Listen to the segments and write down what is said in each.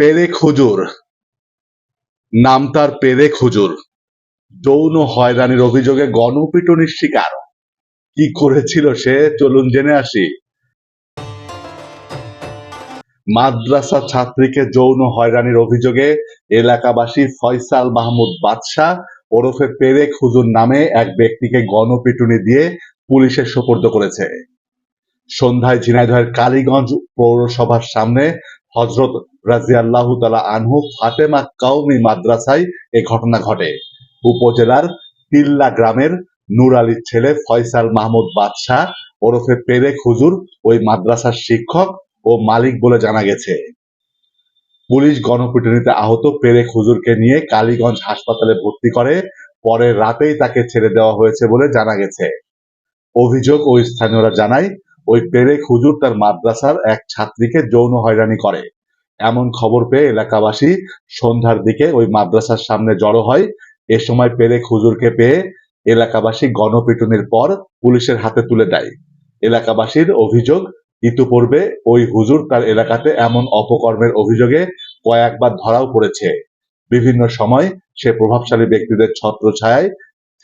পেরেক হুজুর নাম তার পেরেক হুজুর যৌন হয়রানির অভিযোগে গণপিটুনির শিকার। কি করেছিল সে? চলুন জেনে আসি। মাদ্রাসা ছাত্রীকে যৌন হয়রানির অভিযোগে এলাকাবাসী ফয়সাল মাহমুদ বাদশাহ ওরফে পেরেক হুজুর নামে এক ব্যক্তিকে গণপিটুনি দিয়ে পুলিশের সোপর্দ করেছে। সন্ধ্যায় ঝিনাইদহের কালীগঞ্জ পৌরসভার সামনে হজরত রাজিয়াল্লাহ তালা আনহু ফাতেমা কাউমি মাদ্রাসায় এ ঘটনা ঘটে। উপজেলার তিল্লা গ্রামের নূর আলীর ছেলে ফয়সাল মাহমুদ বাদশাহ ওরফে পেরেক হুজুর ওই মাদ্রাসার শিক্ষক ও মালিক বলে জানা গেছে। পুলিশ গণপিটুনিতে আহত পেরেক হুজুরকে নিয়ে কালীগঞ্জ হাসপাতালে ভর্তি করে পরে রাতেই তাকে ছেড়ে দেওয়া হয়েছে বলে জানা গেছে। অভিযোগ ওই স্থানীয়রা জানায় ওই পেরেক হুজুর তার মাদ্রাসার এক ছাত্রীকে যৌন হয়রানি করে। এমন খবর পেয়ে এলাকাবাসী সন্ধ্যার দিকে ওই মাদ্রাসার সামনে জড়ো হয়। এ সময় পেরেক হুজুরকে পেয়ে এলাকাবাসী গণপিটুনির পর পুলিশের হাতে তুলে দেয়। এলাকাবাসীর অভিযোগ, ইতিপূর্বে ওই হুজুর তার এলাকাতে এমন অপকর্মের অভিযোগে কয়েকবার ধরাও পড়েছে। বিভিন্ন সময় সে প্রভাবশালী ব্যক্তিদের ছত্রছায়ায়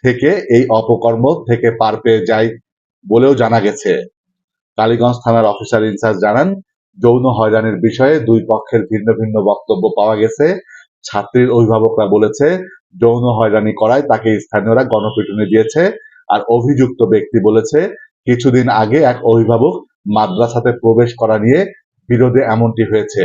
থেকে এই অপকর্ম থেকে পার পেয়ে যায় বলেও জানা গেছে। কালীগঞ্জ থানার অফিসার ইনচার্জ জানান, যৌন হয়রানির বিষয়ে দুই পক্ষের ভিন্ন ভিন্ন বক্তব্য পাওয়া গেছে। ছাত্রীর অভিভাবকরা বলেছে, যৌন হয়রানি করায় তাকে স্থানীয়রা গণপিটুনি দিয়েছে আর অভিযুক্ত ব্যক্তি বলেছে, কিছুদিন আগে এক অভিভাবক মাদ্রাসাতে প্রবেশ করা নিয়ে বিরোধে এমনটি হয়েছে।